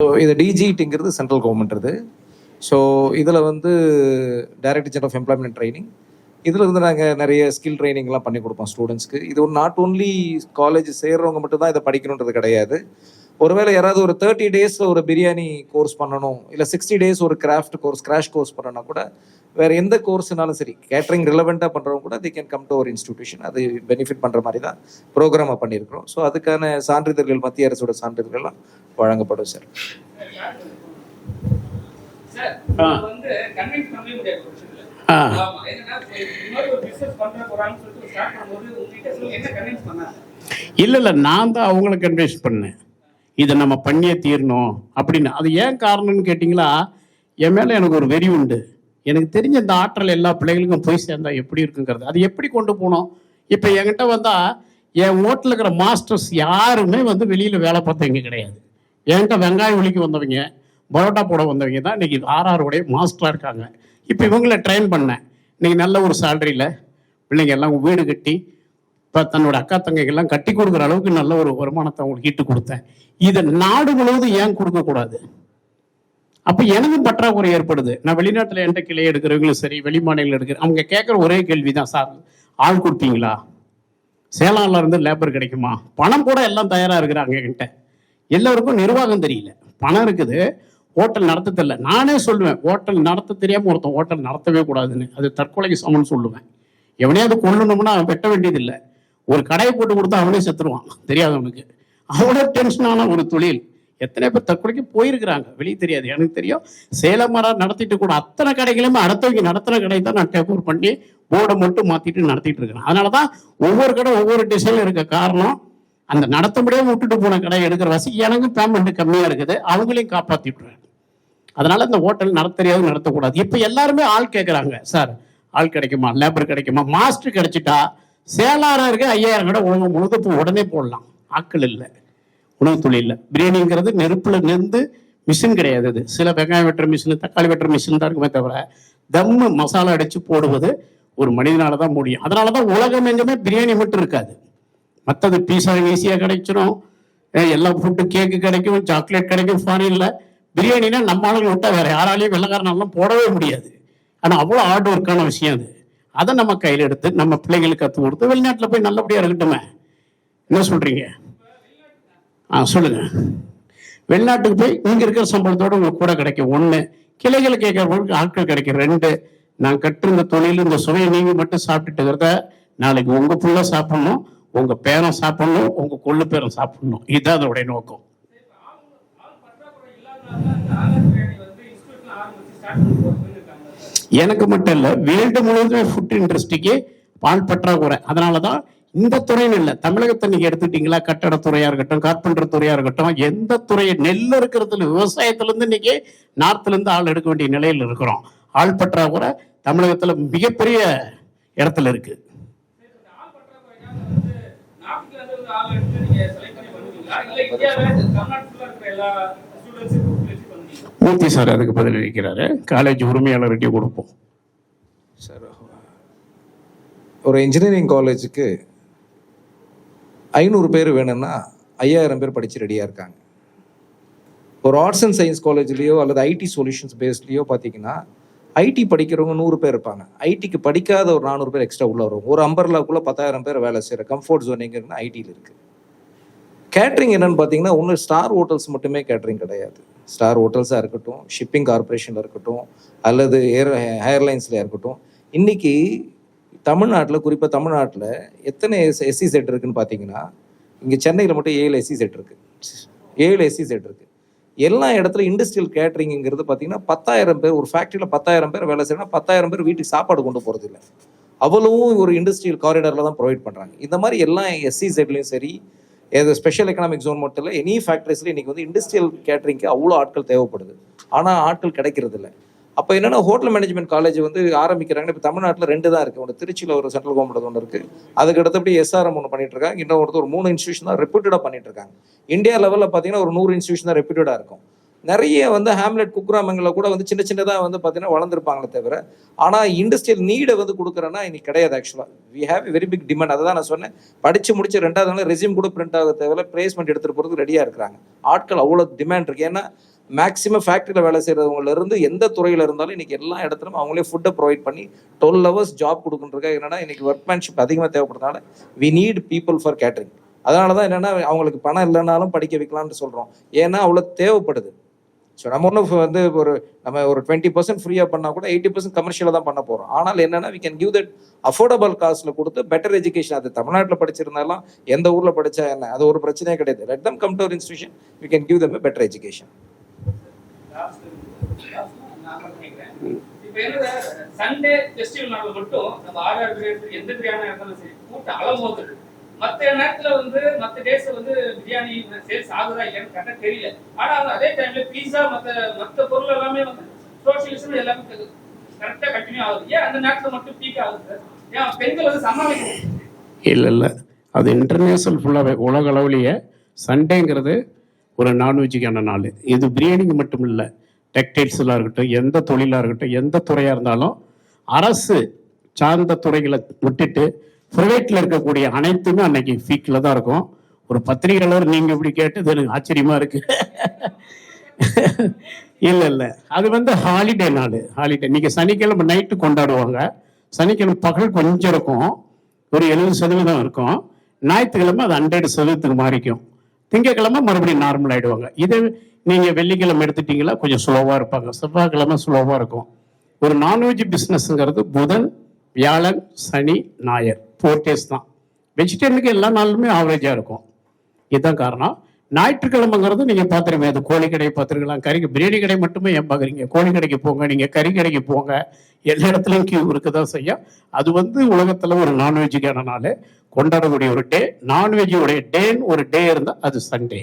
So இது டிஜிடிங்கிறது central government இது ஸோ இதில் வந்து director general of employment training இதில் இருந்து நாங்கள் நிறைய ஸ்கில் ட்ரைனிங்லாம் பண்ணி கொடுப்போம் ஸ்டூடெண்ட்ஸ்க்கு இது ஒரு நாட் ஓன்லி காலேஜ் சேர்றவங்க மட்டும் தான் இதை படிக்கணுன்றது கிடையாது. ஒருவேளை யாராவது ஒரு தேர்ட்டி டேஸில் ஒரு பிரியாணி கோர்ஸ் பண்ணணும் இல்லை சிக்ஸ்டி டேஸ் ஒரு கிராஃப்ட் கோர்ஸ் கிராஷ் கோர்ஸ் பண்ணணும்னா கூட வேற எந்த கோர்ஸ்னாலும் சரி கேட்டரிங் ரிலவெண்ட்டாக பண்ணுறவங்க கூட தி கேன் கம் டு ஒரு இன்ஸ்டிடியூஷன் அது பெனிஃபிட் பண்ணுற மாதிரி தான் ப்ரோக்ராமாக பண்ணியிருக்கிறோம் ஸோ அதுக்கான சான்றிதழ்கள் மத்திய அரசோட சான்றிதழ்கள்லாம் வழங்கப்படும் சார் சார் ஆ. இது வந்து கன்வின்ஸ் பண்ணவே முடியாது ஒரு விஷயத்துல. ஆ. ஆமா. என்னன்னா, இந்த மாதிரி ஒரு business பண்ற போறாங்கன்னு சொல்லிட்டு start பண்ணும்போது உங்ககிட்ட சொல்லி என்ன convince பண்ணாங்க? இல்லை இல்லை நான் தான் அவங்கள கன்வின்ஸ் பண்ணேன் இதை நம்ம பண்ணியே தீரணும் அப்படின்னு. அது ஏன் காரணம்னு கேட்டிங்களா? என் மேலே எனக்கு ஒரு வெறி உண்டு. எனக்கு தெரிஞ்ச இந்த ஆற்றல் எல்லா பிள்ளைகளுக்கும் போய் சேர்ந்தா எப்படி இருக்குங்கிறது. அது எப்படி கொண்டு போகணும் இப்போ என்கிட்ட வந்தால் என் ஓட்டில் இருக்கிற மாஸ்டர்ஸ் யாருமே வந்து வெளியில் வேலை பார்த்தவங்க கிடையாது. என்கிட்ட வெங்காயம் ஒலிக்கு வந்தவங்க பரோட்டா போட வந்தவங்க தான் இன்றைக்கி ஆர்ஆருடைய மாஸ்டராக இருக்காங்க. இப்போ இவங்கள ட்ரெயின் பண்ணேன். இன்றைக்கி நல்ல ஒரு சேலரியில் பிள்ளைங்க எல்லாம் வீடு கட்டி இப்போ தன்னோட அக்கா தங்கைகள்லாம் கட்டி கொடுக்குற அளவுக்கு நல்ல ஒரு வருமானத்தை அவங்களுக்கு ஈட்டு கொடுத்தேன். இதை நாடு முழுவதும் ஏன் கொடுக்கக்கூடாது அப்போ எனக்கும் பற்றாக்குறை ஏற்படுது. நான் வெளிநாட்டில் என்கிட்ட கிளை எடுக்கிறவங்களும் சரி வெளி மாநிலம் எடுக்கிற அவங்க கேட்குற ஒரே கேள்வி தான் சார் ஆள் கொடுப்பீங்களா சேலம்ல இருந்து லேபர் கிடைக்குமா? பணம் கூட எல்லாம் தயாராக இருக்கிறாங்க என்கிட்ட. எல்லோருக்கும் நிர்வாகம் தெரியல. பணம் இருக்குது. ஹோட்டல் நடத்த தெரியல. நானே சொல்லுவேன் ஹோட்டல் நடத்த தெரியாமல் ஒருத்தன் ஹோட்டல் நடத்தவே கூடாதுன்னு. அது தற்கொலைக்கு சமம்னு சொல்லுவேன். எவனையாவது கொல்லணும்னா அவன் வெட்ட வேண்டியதில்லை. ஒரு கடையை போட்டு கொடுத்தா அவனே செத்துருவான். தெரியாதவனுக்கு. அவ்வளோ டென்ஷனான ஒரு தொழில். எத்தனை பேர் தற்கொலைக்கு போயிருக்கிறாங்க. வெளியே தெரியாது. எனக்கு தெரியும் சேலமரா நடத்திட்டு கூட அத்தனை கடைகளுமே அடுத்தவங்க நடத்துகிற கடை தான் நான் டேக் ஓவர் பண்ணி போர்டை மட்டும் மாற்றிட்டு நடத்திட்டு இருக்கிறேன். அதனால தான் ஒவ்வொரு கடை ஒவ்வொரு டிசைனில் இருக்க காரணம் அந்த நடத்த முடியாம விட்டுட்டு போன கடையை எடுக்கிற வசதி எனக்கு பேமெண்ட் கம்மியாக இருக்குது. அவங்களையும் காப்பாற்றிட்டுறேன் அதனால இந்த ஹோட்டல் நடத்த தெரியாது நடத்தக்கூடாது. இப்போ எல்லாருமே ஆள் கேட்குறாங்க சார் ஆள் கிடைக்குமா? லேபர் கிடைக்குமா? மாஸ்டர் கிடைச்சிட்டா சேலாராக இருக்க ஐயாயிரம் கடை உணவு முழுக்க உடனே போடலாம். ஆட்கள் இல்லை. உணவு தொழிலில் பிரியாணிங்கிறது நெருப்பில் நின்று மிஷின் கிடையாது அது. சில வெங்காயம் வெட்டுற மிஷின் தக்காளி வெட்டுற மிஷின் தான் இருக்குமே தவிர தம்மு மசாலா அடித்து போடுவது ஒரு மனிதனால தான் முடியும். அதனால தான் உலகம் எங்குமே பிரியாணி மட்டும் இருக்காது. மற்றது பீஸா ஈஸியாக கிடைச்சிடும் எல்லா ஃபுட்டு கேக்கு கிடைக்கும் சாக்லேட் கிடைக்கும் ஃபாரின்ல பிரியாணினா நம்ம ஆளுங்க விட்டா வேற யாராலையும் வெள்ளக்காரனாலும் போடவே முடியாது. ஆனால் அவ்வளோ ஹார்ட் ஒர்க்கான விஷயம் அது. அதை நம்ம கையில் எடுத்து நம்ம பிள்ளைங்களுக்கு கற்றுக் கொடுத்து வெளிநாட்டில் போய் நல்லபடியாக இருக்கட்டுமே. என்ன சொல்கிறீங்க ஆ சொல்லுங்கள் வெளிநாட்டுக்கு போய் இங்கே இருக்கிற சம்பளத்தோட உங்களுக்கு கூட கிடைக்கும். ஒன்று கிளைகளை கேட்கறவங்களுக்கு ஆட்கள் கிடைக்கும். ரெண்டு நான் கட்டிருந்த தொழில் இந்த சுவையை நீங்கள் மட்டும் சாப்பிட்டுட்டு இருக்கிறத நாளைக்கு உங்கள் புள்ள சாப்பிடணும் உங்கள் பேரன் சாப்பிடணும் உங்கள் கொள்ளு பேரன் சாப்பிடணும். இதுதான் அதோடைய நோக்கம் ஆள் பற்றாக்குறை இல்லாதனால தான் இந்த ஆலர் பிரியாணி வந்து institution ஆரம்பிச்சு start பண்ண போறதுன்னு இருக்காங்க. எனக்கு மட்டும் இல்லை வேர்ல்டு முழுவதுமே ஃபுட் இண்டஸ்ட்ரிக்கு பால் பற்றாக்குறை. அதனால தான் இந்த துறைன்னு இல்லை தமிழகத்தை நீங்கள் எடுத்துட்டீங்களா கட்டடத்துறையாக இருக்கட்டும் கார்பெண்டர் துறையாக இருக்கட்டும் எந்த துறையை நெல் இருக்கிறதுல விவசாயத்துலேருந்து இன்னைக்கு நார்த்துலேருந்து ஆள் எடுக்க வேண்டிய நிலையில் இருக்கிறோம். ஆள் பற்றாக்குறை தமிழகத்தில் மிகப்பெரிய இடத்துல இருக்கு. ஆள் மூர்த்தி சார் அதுக்கு பதில் வைக்கிறாரு காலேஜ் உரிமையாளர்கிட்டே கொடுப்போம். சார் ஒரு இன்ஜினியரிங் காலேஜுக்கு ஐநூறு பேர் வேணும்னா ஐயாயிரம் பேர் படித்து ரெடியாக இருக்காங்க. ஒரு ஆர்ட்ஸ் அண்ட் சயின்ஸ் காலேஜ்லேயோ அல்லது ஐடி சொல்யூஷன்ஸ் பேஸ்லேயோ பார்த்தீங்கன்னா ஐடி படிக்கிறவங்க நூறு பேர் இருப்பாங்க. ஐடிக்கு படிக்காத ஒரு நானூறு பேர் எக்ஸ்ட்ரா உள்ள வருவாங்க. ஒரு அம்பர்லாக்குள்ளே பத்தாயிரம் பேர் வேலை செய்கிற கம்ஃபர்ட் ஜோன் எங்கன்னா ஐடியில் இருக்குது கேட்ரிங் என்னன்னு பார்த்தீங்கன்னா ஒன்று ஸ்டார் ஹோட்டல்ஸ் மட்டுமே கேட்ரிங் கிடையாது. ஸ்டார் ஹோட்டல்ஸாக இருக்கட்டும் ஷிப்பிங் கார்பரேஷனில் இருக்கட்டும் அல்லது ஏர் ஏர்லைன்ஸ்லையாக இருக்கட்டும் இன்றைக்கி தமிழ்நாட்டில் குறிப்பாக தமிழ்நாட்டில் எத்தனை எஸ் எஸ்சி செட் இருக்குன்னு பார்த்தீங்கன்னா இங்கே சென்னையில் மட்டும் ஏழு எஸ்சி செட் இருக்குது ஏழு எஸ்சி செட் இருக்குது எல்லா இடத்துல இண்டஸ்ட்ரியல் கேட்ரிங்கிறது பார்த்தீங்கன்னா பத்தாயிரம் பேர் ஒரு ஃபேக்ட்ரியில் பத்தாயிரம் பேர் வேலை செய்யணும் பத்தாயிரம் பேர் வீட்டுக்கு சாப்பாடு கொண்டு போகிறது இல்லை அவ்வளவும் ஒரு இண்டஸ்ட்ரியல் காரிடாரில் தான் ப்ரொவைட் பண்ணுறாங்க இந்த மாதிரி எல்லா எஸ்சி செட்லேயும் சரி ஏதோ ஸ்பெஷல் எக்கனாமிக் ஜோன் மட்டும் இல்லை எனி ஃபேக்ட்ரிஸ்ல இன்னைக்கு வந்து இண்டஸ்ட்ரியல் கேட்டரிங்க்கு அவ்வளோ ஆட்கள் தேவைப்படுது. ஆனால் ஆட்கள் கிடைக்கிறது இல்லை அப்போ என்னென்னா ஹோட்டல் மேனேஜ்மெண்ட் காலேஜ் வந்து ஆரம்பிக்கிறாங்க. இப்போ தமிழ்நாட்டில் ரெண்டு தான் இருக்குது ஒன்று திருச்சியில் ஒரு சென்ட்ரல் கவர்மெண்ட் ஒன்று இருக்குது அதுக்கு அடுத்தபடி எஸ்ஆர்எம் ஒன்று பண்ணிட்டு இருக்காங்க. இன்னொருத்தர் ஒரு மூணு இன்ஸ்டியூஷன் தான் ரெப்யூட்டடாக பண்ணிட்டு இருக்காங்க. இந்தியா லெவலில் பார்த்தீங்கன்னா ஒரு நூறு இன்ஸ்டியூஷன் தான் ரெப்யூட்டடாக இருக்கும். நிறைய வந்து ஹேம்லெட் குக்கிராமங்களில் கூட வந்து சின்ன சின்னதாக வந்து பார்த்தீங்கன்னா வளர்ந்துருப்பாங்களே தவிர ஆனால் இண்டஸ்ட்ரியல் நீடை வந்து கொடுக்குறேன்னா இன்னைக்கு கிடையாது ஆக்சுவலாக we have very big demand அதை தான் நான் சொன்னேன். படித்து முடிச்சு ரெண்டாவது நாள் ரெசியூம் கூட பிரிண்ட் ஆக தேவையில்ல. பிளேஸ்மெண்ட் எடுத்துகிட்டு போகிறதுக்கு ரெடியாக இருக்கிறாங்க. ஆட்கள் அவ்வளோ டிமாண்ட் இருக்குது ஏன்னா மேக்ஸிமம் ஃபேக்ட்ரியில் வேலை செய்கிறவங்களிருந்து எந்த துறையில் இருந்தாலும் இன்றைக்கி எல்லா இடத்துலையும் அவங்களே ஃபுட்டை ப்ரொவைட் பண்ணி டுவெல் ஹவர்ஸ் ஜாப் கொடுக்குன்றதுக்காக என்னென்னா இன்னைக்கு ஒர்க்மேன்ஷிப் அதிகமாக தேவைப்படுறதுனால we need people for catering அதனால தான் என்னென்னா அவங்களுக்கு பணம் இல்லைனாலும் படிக்க வைக்கலான்னு சொல்கிறோம் ஏன்னா அவ்வளோ தேவைப்படுது. ஸோ நம்ம ஒன்றும் வந்து ஒரு நம்ம ஒரு டுவெண்ட்டி பர்சன்ட் ஃப்ரீயாக பண்ணால் கூட எயிட்டி பர்சன்ட் கமர்ஷியலாக தான் பண்ண போகிறோம் ஆனால் என்னன்னா we can give that affordable காஸ்ட்டில் கொடுத்து பெட்டர் எஜுகேஷன் அது தமிழ்நாட்டில் படிச்சிருந்தாலும் எந்த ஊரில் படித்தா என்ன? அது ஒரு பிரச்சனையே கிடையாது. Let them come to institution we can give them better education Sunday festival நாள் மட்டும் நம்ம ஆர்ஆர் எந்த பிரியாணி இருந்தாலும் சரி கூட்டம் அளவு மற்ற நேரத்துல வந்து மற்ற டேஸ் வந்து பிரியாணி சேல்ஸ் ஆகுதா இல்லையான்னு கரெக்டா தெரியல. ஆனா அதே டைம்ல பீஸா மற்ற மற்ற பொருள் எல்லாமே வந்து சோசியலிசம் எல்லாமே கரெக்டா கண்டினியூ ஆகுது. ஏன் அந்த நேரத்துல மட்டும் பீக் ஆகுது? ஏன் பெண்கள் வந்து சமாளிக்கணும் இல்லை இல்லை. அது இன்டர்நேஷ்னல் ஃபுல்லாகவே உலக அளவுலேயே சண்டேங்கிறது ஒரு நான்வெஜ்ஜுக்கான நாள். இது பிரியாணிக்கு மட்டும் இல்லை. டெக்டைல்ஸில் இருக்கட்டும் எந்த தொழிலாக இருக்கட்டும் எந்த துறையாக இருந்தாலும் அரசு சார்ந்த துறைகளை விட்டுட்டு ப்ரைவேட்டில் இருக்கக்கூடிய அனைத்துமே அன்னைக்கு ஃபீக்கில் தான் இருக்கும். ஒரு பத்திரிகையாளர் நீங்கள் இப்படி கேட்டது எனக்கு ஆச்சரியமாக இருக்குது இல்லை இல்லை. அது வந்து ஹாலிடே நாள். ஹாலிடே நீங்கள் சனிக்கிழமை நைட்டு கொண்டாடுவாங்க. சனிக்கிழமை பகல் கொஞ்சம் இருக்கும். ஒரு எழுபது சதவீதம் இருக்கும். ஞாயிற்றுக்கிழமை அது ஹண்ட்ரட் சதவீதத்துக்கு மாறிக்கும். திங்கக்கிழமை மறுபடியும் நார்மல் ஆயிடுவாங்க. இதே நீங்கள் வெள்ளிக்கிழமை எடுத்துட்டீங்களா கொஞ்சம் ஸ்லோவாக இருப்பாங்க. செவ்வாய்க்கிழமை ஸ்லோவாக இருக்கும். ஒரு நான்வெஜ் பிஸ்னஸ்ங்கிறது புதன் வியாழன் சனி ஞாயிறு. ஃபோர் டேஸ் தான். வெஜிடேரியனுக்கு எல்லா நாளுமே ஆவரேஜாக இருக்கும். இதுதான் காரணம். ஞாயிற்றுக்கிழமைங்கிறது நீங்கள் பார்த்துருமே அது கோழி கடையை பார்த்துருக்கலாம். கறி பிரியாணி கடை மட்டுமே ஏன் பார்க்குறீங்க? கோழி கடைக்கு போங்க நீங்கள் கறி கடைக்கு போங்க. எல்லா இடத்துலையும் கியூ இருக்க தான் செய்யும் அது வந்து உலகத்தில் ஒரு நான்வெஜ்ஜுக்கான நாள். கொண்டாடக்கூடிய ஒரு டே நான்வெஜ்ஜுடைய டேன்னு ஒரு டே இருந்தால் அது சண்டே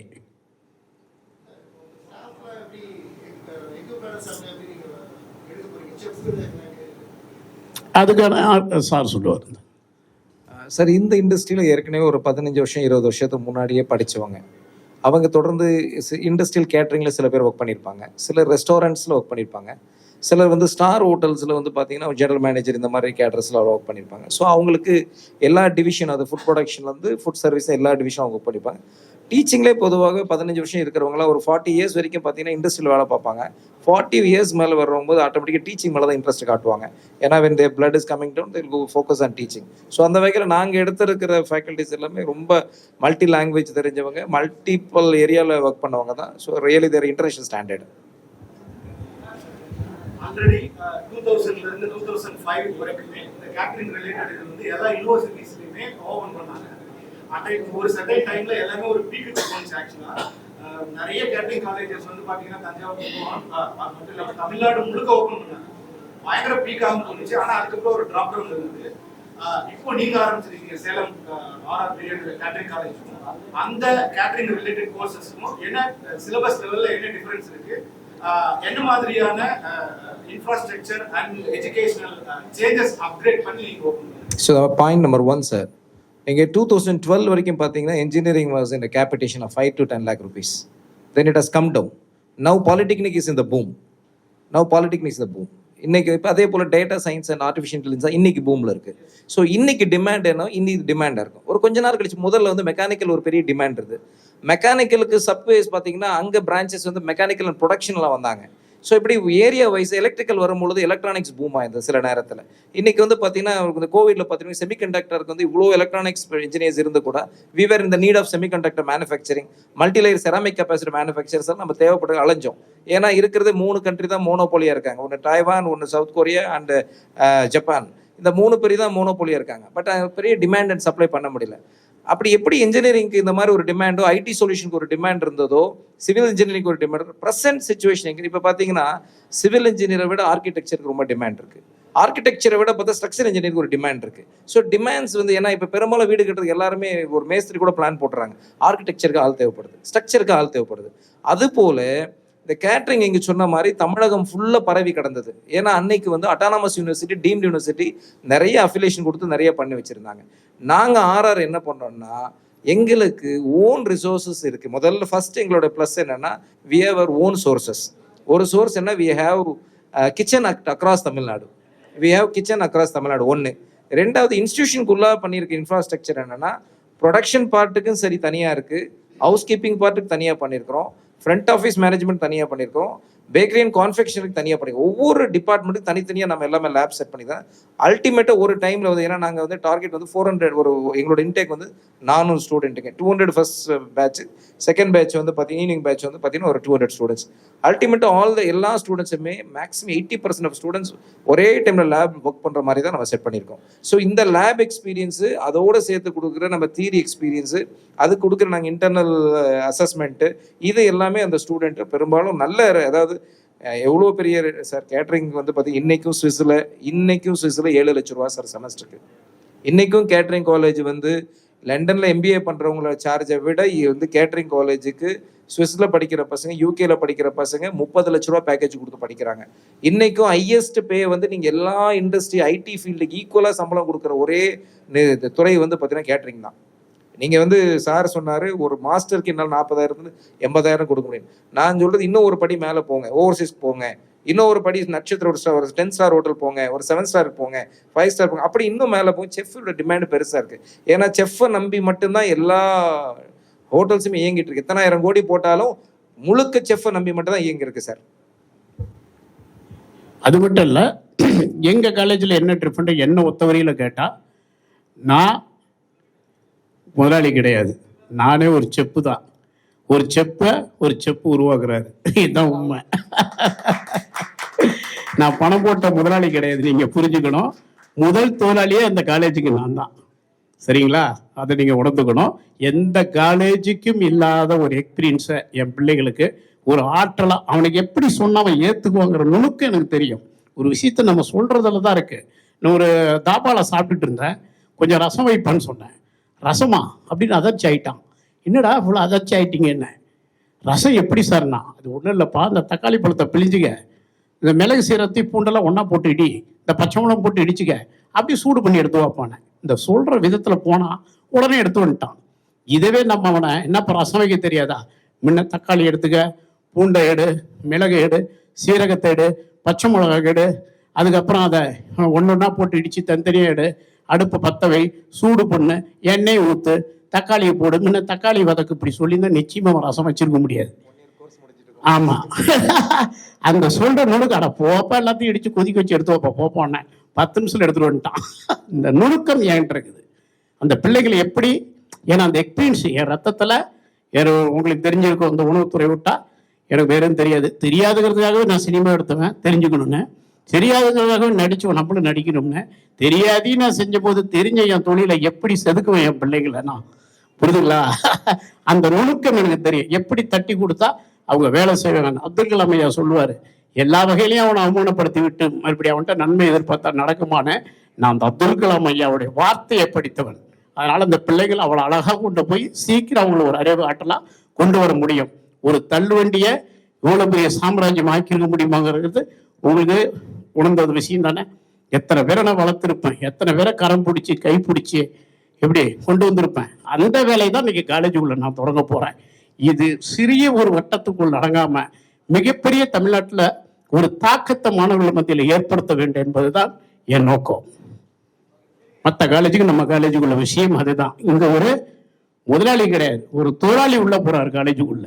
அதுக்கான சார் சொல்லுவார். சார் இந்த இண்டஸ்ட்ரியில் ஏற்கனவே ஒரு பதினஞ்சு வருஷம் இருபது வருஷத்துக்கு முன்னாடியே படித்தவங்க அவங்க தொடர்ந்து இண்டஸ்ட்ரியல் கேட்ரிங்கில் சில பேர் ஒர்க் பண்ணியிருப்பாங்க சில ரெஸ்டாரண்ட்ஸில் ஒர்க் பண்ணியிருப்பாங்க சிலர் வந்து ஸ்டார் ஹோட்டல்ஸில் வந்து பார்த்தீங்கன்னா ஜெனரல் மேனேஜர் இந்த மாதிரி கேட்ரஸில் ஒர்க் பண்ணியிருப்பாங்க ஸோ அவங்களுக்கு எல்லா டிவிஷன் அது ஃபுட் ப்ரொடக்ஷன்லேருந்து ஃபுட் சர்வீஸ் எல்லா டிவிஷனும் அவங்க ஒர்க் டீச்சிங்லேயே பொதுவாக பதினஞ்சு வருஷம் இருக்கிறவங்களாம் ஒரு ஃபார்ட்டி இயர்ஸ் வரைக்கும் பார்த்தீங்கன்னா இண்டஸ்ட்ரியில் வேலை பார்ப்பாங்க. ஃபார்ட்டி இயர்ஸ் மேலே வரும்போது ஆட்டோமேட்டிக்காக டீச்சிங் மேலே தான் இன்ட்ரெஸ்ட் காட்டுவாங்க. ஏன்னா when they blood is coming down till go focus on teaching so அந்த வகையில் நாங்கள் எடுத்திருக்கிற ஃபேக்கல்டிஸ் எல்லாமே ரொம்ப மல்டி லாங்குவேஜ் தெரிஞ்சவங்க மல்டிபிள் ஏரியாவில் ஒர்க் பண்ணவங்க தான். So really there international standard already two தௌசண்ட்ல இருந்து டூ தௌசண்ட் ஃபைவ் வரைக்குமே இந்த கேட்டரிங் ரிலேட்டட் இது வந்து எல்லா யூனிவர்சிட்டிஸ்லயுமே ஓபன் பண்ணாங்க. அன்றைக்கு ஒரு சர்டைன் டைம்ல எல்லாமே ஒரு பீக்கு போச்சு ஆக்சுவலா நிறைய கேட்டரிங் காலேஜஸ் வந்து பாத்தீங்கன்னா தஞ்சாவூர் அது மட்டும் இல்லாம தமிழ்நாடு முழுக்க ஓபன் பண்ணாங்க. பயங்கர பீக்காக போணுச்சு ஆனா அதுக்கப்புறம் ஒரு டிராப் டவுன் இருந்தது. இப்போ நீங்க ஆரம்பிச்சிருக்கீங்க Salem RR biryani catering college அந்த கேட்டரிங் ரிலேட்டட் கோர்சஸ்க்கும் என்ன சிலபஸ் லெவல்ல என்ன டிஃபரன்ஸ் இருக்கு? என்ன மாதிரியான infrastructure and educational changes upgrade பண்ணி நீங்க open so point number one sir நீங்கள் டூ தௌசண்ட் டுவெல் வரைக்கும் பார்த்தீங்கன்னா இன்ஜினியரிங் வாஸ் இந்த capitation of five to ten lakh rupees then it has come down now polytechnic is இந்த boom now polytechnic is the boom இன்னைக்கு இப்போ அதே போல் data science and artificial intelligence இன்னைக்கு பூமில் இருக்குது ஸோ இன்னைக்கு டிமாண்ட் என்ன? இன்னைக்கு டிமாண்டாக இருக்கும். ஒரு கொஞ்ச நேரம் கழிச்சு முதல்ல வந்து மெக்கானிக்கல் ஒரு பெரிய டிமாண்ட் இருக்குது மெக்கானிக்கலுக்கு சப்வேஸ் பார்த்தீங்கன்னா அங்கே பிரான்ச்சஸ் வந்து மெக்கானிக்கல் அண்ட் ப்ரொடக்ஷனில் வந்தாங்க. ஸோ இப்படி ஏரியா வைஸ் எலக்ட்ரிக்கல் வரும்பொழுது எலக்ட்ரானிக்ஸ் பூம் ஆயிருந்தது சில நேரத்தில். இன்னைக்கு வந்து பார்த்தீங்கன்னா இந்த கோவிட்ல பார்த்தீங்கன்னா செமிகண்டக்டருக்கு வந்து இவ்வளோ எலக்ட்ரானிக்ஸ் இன்ஜினியர்ஸ் இருந்து கூட விவர் இந்த need of semiconductor manufacturing multilayer ceramic capacity manufacturers நம்ம தேவைப்பட்டு அலைஞ்சோம். ஏன்னா இருக்கிறது மூணு கண்ட்ரி தான் மோனோபோலியா இருக்காங்க. ஒன்று டைவான் ஒன்று சவுத் கொரியா அண்ட் ஜப்பான் இந்த மூணு பேர் தான் மோனோபோலியா இருக்காங்க. பட் பெரிய டிமாண்ட் அண்ட் சப்ளை பண்ண முடியல. அப்படி எப்படி இன்ஜினியரிங்க்கு இந்த மாதிரி ஒரு டிமாண்டோ ஐடி சொல்யூஷனுக்கு ஒரு டிமாண்ட் இருந்ததோ சிவில் இன்ஜினியரிங் ஒரு டிமாண்ட் ப்ரெசென்ட் சுச்சுவேஷன் இப்போ பார்த்தீங்கன்னா சிவில் இன்ஜினியரை விட ஆர்கிடெக்சருக்கு ரொம்ப டிமாண்ட் இருக்கு. ஆர்கிடெக்சரை விட பார்த்தா ஸ்ட்ரக்சர் இன்ஜினியருக்கு ஒரு டிமாண்ட் இருக்கு. ஸோ டிமாண்ட்ஸ் வந்து ஏன்னா இப்போ பெரும்பாலும் வீடு கட்டுறதுக்கு எல்லாருமே ஒரு மேஸ்திரி கூட பிளான் போட்டுறாங்க. ஆர்கிடெக்சருக்கு ஆள் தேவைப்படுது. ஸ்ட்ரக்சருக்கு ஆள் தேவைப்படுது. அதுபோல இந்த கேட்ரிங் இங்கே சொன்ன மாதிரி தமிழகம் ஃபுல்லாக பரவி கிடந்தது. ஏன்னா அன்னைக்கு வந்து அட்டானமஸ் யூனிவர்சிட்டி டீம்டு யூனிவர்சிட்டி நிறைய அஃபிலேஷன் கொடுத்து நிறைய பண்ணி வச்சுருந்தாங்க. நாங்கள் ஆர்ஆர் என்ன பண்ணோம்னா எங்களுக்கு ஓன் ரிசோர்ஸஸ் இருக்குது முதல்ல ஃபஸ்ட் எங்களோட ப்ளஸ் என்னென்னா we have our own sources ஒரு சோர்ஸ் என்ன? வி ஹேவ் கிச்சன் அக் across Tamil Nadu we have kitchen across Tamil Nadu ஒன்று ரெண்டாவது இன்ஸ்டியூஷனுக்குள்ளாக பண்ணியிருக்க இன்ஃப்ராஸ்ட்ரக்சர் என்னென்னா ப்ரொடக்ஷன் பார்ட்டுக்கும் சரி தனியாக இருக்குது ஹவுஸ் கீப்பிங் பார்ட்டுக்கு தனியாக பண்ணியிருக்கிறோம் ஃப்ரண்ட் ஆஃபீஸ் மேனேஜ்மெண்ட் தனியாக பண்ணியிருக்கோம் பேக்கரி அண்ட் கான்ஃபெக்ஷனுக்கு தனியாக பண்ணி ஒவ்வொரு டிபார்ட்மெண்ட்டுக்கு தனித்தனியாக நம்ம எல்லாமே லேப் செட் பண்ணி தான் அல்டிமேட்டாக ஒரு டைமில் வந்து ஏன்னா நாங்கள் வந்து டார்கெட் வந்து ஃபோர் ஹண்ட்ரட் ஒரு எங்களோட இன்டேக் வந்து நானூறு ஸ்டூடெண்ட்டுங்க two hundred first batch second batch வந்து பார்த்தீங்கன்னா ஈவினிங் பேட்ச் வந்து பார்த்தீங்கன்னா ஒரு டூ ஹண்ட்ரட் ஸ்டூடெண்ட்ஸ் அல்டிமேட்டாக ஆல் த எல்லா ஸ்டூடெண்ட்ஸுமே maximum eighty percent of students ஒரே டைமில் லேப் ஒர்க் பண்ணுற மாதிரி தான் நம்ம செட் பண்ணியிருக்கோம். ஸோ இந்த லேப் எக்ஸ்பீரியன்ஸு அதோடு சேர்த்து கொடுக்குற நம்ம தியரி எக்ஸ்பீரியன்ஸு அது கொடுக்குற நாங்கள் இன்டர்னல் அசஸ்மெண்ட்டு இது எல்லாமே அந்த ஸ்டூடெண்ட்டு பெரும்பாலும் நல்ல அதாவது எவ்வளோ பெரிய சார் கேட்ரிங் வந்து பார்த்தீங்கன்னா இன்றைக்கும் சுவிஸில் இன்றைக்கும் சுவிஸில் ஏழு லட்ச ரூபா சார் செமஸ்டருக்கு இன்றைக்கும் கேட்ரிங் காலேஜ் வந்து லண்டனில் எம்பிஏ பண்ணுறவங்களோட சார்ஜை விட இ- வந்து கேட்ரிங் காலேஜுக்கு சுவிஸில் படிக்கிற பசங்க யூகேல படிக்கிற பசங்க முப்பது லட்ச ரூபா பேக்கேஜ் கொடுத்து படிக்கிறாங்க. இன்றைக்கும் ஹையஸ்ட் பே வந்து நீங்கள் எல்லா இண்டஸ்ட்ரி ஐடி ஃபீல்டுக்கு ஈக்குவலாக சம்பளம் கொடுக்குற ஒரே துறை வந்து பார்த்தீங்கன்னா கேட்ரிங் தான். நீங்கள் வந்து சார் சொன்னார் ஒரு மாஸ்டருக்கு என்னால் நாற்பதாயிரத்துல எண்பதாயிரம் கொடுக்க முடியும். நான் சொல்றது இன்னும் ஒரு படி மேலே போங்க ஓவர்சீஸ் போங்க. இன்னும் ஒரு படி நட்சத்திர ஒரு ஸ்டார் ஒரு டென் ஸ்டார் ஹோட்டல் போங்க ஒரு செவன் ஸ்டார் போங்க ஃபைவ் ஸ்டார் போங்க. அப்படி இன்னும் மேலே போங்க செஃப்போட டிமாண்ட் பெருசாக இருக்குது ஏன்னா செஃப்பை நம்பி மட்டும்தான் எல்லா ஹோட்டல்ஸுமே இயங்கிட்டு இருக்கு. எத்தனாயிரம் கோடி போட்டாலும் முழுக்க செஃப்பை நம்பி மட்டும் தான் சார். அது மட்டும் இல்லை எங்கள் காலேஜில் என்ன டிஃப்ரெண்ட் என்ன ஒத்தவரையில் கேட்டால் நான் முதலாளி கிடையாது. நானே ஒரு செப்பு தான். ஒரு செப்பை ஒரு செப்பு உருவாக்குறாரு. இதுதான் உண்மை. நான் பணம் போட்ட முதலாளி கிடையாது. நீங்கள் புரிஞ்சுக்கணும். முதல் தொழிலாளியே அந்த காலேஜுக்கு நான் தான். சரிங்களா? அதை நீங்கள் உணர்ந்துக்கணும். எந்த காலேஜுக்கும் இல்லாத ஒரு எக்ஸ்பீரியன்ஸை என் பிள்ளைகளுக்கு ஒரு ஆற்றலாக அவனுக்கு எப்படி சொன்னா அவன் ஏற்றுக்குவாங்கிற நுணுக்கம் எனக்கு தெரியும். ஒரு விஷயத்த நம்ம சொல்கிறதுல தான் இருக்குது நான் ஒரு தாபாவில் சாப்பிட்டுட்டு இருந்தேன். கொஞ்சம் ரசம் வைப்பான்னு சொன்னேன். ரசமா? அப்படின்னு அதிர்ச்சி ஆயிட்டான் என்னடா இவ்வளோ அதிர்ச்சி ஆயிட்டீங்க என்ன? ரசம் எப்படி சார்னா அது ஒன்றும் இல்லைப்பா இந்த தக்காளி பழத்தை பிழிஞ்சுங்க இந்த மிளகு சீரத்தை பூண்டெல்லாம் ஒன்றா போட்டு இடி. இந்த பச்சை மிளகம் போட்டு இடிச்சுக்க. அப்படியே சூடு பண்ணி எடுத்து வைப்பானே இந்த சொல்கிற விதத்தில் போனால் உடனே எடுத்து வந்துட்டான். இதுவே நம்ம அவனை என்னப்பா ரசம் வைக்க தெரியாதா? முன்ன தக்காளி எடுத்துக்க பூண்டை எடு மிளகு எடு சீரகத்தை எடு பச்சை மிளகாய் எடு. அதுக்கப்புறம் அதை ஒன்று ஒன்றா போட்டு இடித்து தனித்தனியாக எடு. அடுப்பு பற்ற வை சூடு பண்ணு எண்ணெய் ஊற்று தக்காளியை போடு. முன்ன தக்காளி வதக்கு இப்படி சொல்லியிருந்தா நிச்சயமாக ரசம் வச்சிருக்க முடியாது. ஆமாம் அந்த சொல்கிற நுணுக்கு அட போப்பா எல்லாத்தையும் இடித்து கொதிக்க வச்சு எடுத்து வைப்பா போப்போன்னே பத்து நிமிஷத்தில் எடுத்துட்டு வந்துட்டான். இந்த நுணுக்கம் ஏன்ட்டு இருக்குது? அந்த பிள்ளைகளை எப்படி? ஏன்னா அந்த எக்ஸ்பீரியன்ஸ் என் ரத்தத்தில் வேற உங்களுக்கு தெரிஞ்சிருக்கும் அந்த உணவுத்துறை விட்டால் எனக்கு வேறும் தெரியாது. தெரியாதுங்கிறதுக்காகவே நான் சினிமா எடுத்துவேன் தெரிஞ்சுக்கணுன்னு தெரியாதுங்கிறதுக்காகவே நடிச்சு நம்மளும் நடிக்கணும்னு தெரியாதையும் நான் செஞ்ச போது தெரிஞ்ச என் தொழிலை எப்படி செதுக்குவேன் என் பிள்ளைகளை நான்? புரியுதுங்களா? அந்த நுணுக்கம் எனக்கு தெரியும். எப்படி தட்டி கொடுத்தா அவங்க வேலை செய்வாங்க அப்துல் கலாம் ஐயா சொல்லுவார் எல்லா வகையிலையும் அவனை அவமானப்படுத்தி விட்டு மறுபடியும் அவன்கிட்ட நன்மை எதிர்பார்த்தா நடக்குமானே நான் அந்த அப்துல் கலாம் ஐயாவுடைய வார்த்தையை படித்தவன். அதனால அந்த பிள்ளைகள் அவளை அழகாக கொண்டு போய் சீக்கிரம் அவங்கள ஒரு அறிவு ஆட்டலாம் கொண்டு வர முடியும். ஒரு தள்ளுவண்டியை இவ்வளோ பெரிய சாம்ராஜ்யம் ஆக்கியிருக்க முடியுமாங்கிறது உங்களுக்கு உணர்ந்த ஒரு விஷயம் தானே? எத்தனை பேரை நான் வளர்த்துருப்பேன்? எத்தனை பேரை கரம் பிடிச்சி கை பிடிச்சி எப்படி கொண்டு வந்திருப்பேன்? அந்த வேலையை தான் இன்னைக்கு காலேஜுக்குள்ள நான் தொடங்க போறேன். இது சிறிய ஒரு வட்டத்துக்குள் அடங்காமல் மிகப்பெரிய தமிழ்நாட்டில் ஒரு தாக்கத்தை மாணவர்கள் மத்தியில் ஏற்படுத்த வேண்டும் என்பதுதான் என் நோக்கம். மற்ற காலேஜுக்கு நம்ம காலேஜுக்குள்ள விஷயம் அதுதான். இங்க ஒரு முதலாளி கிடையாது. ஒரு தொழிலாளி உள்ள போறார் காலேஜுக்குள்ள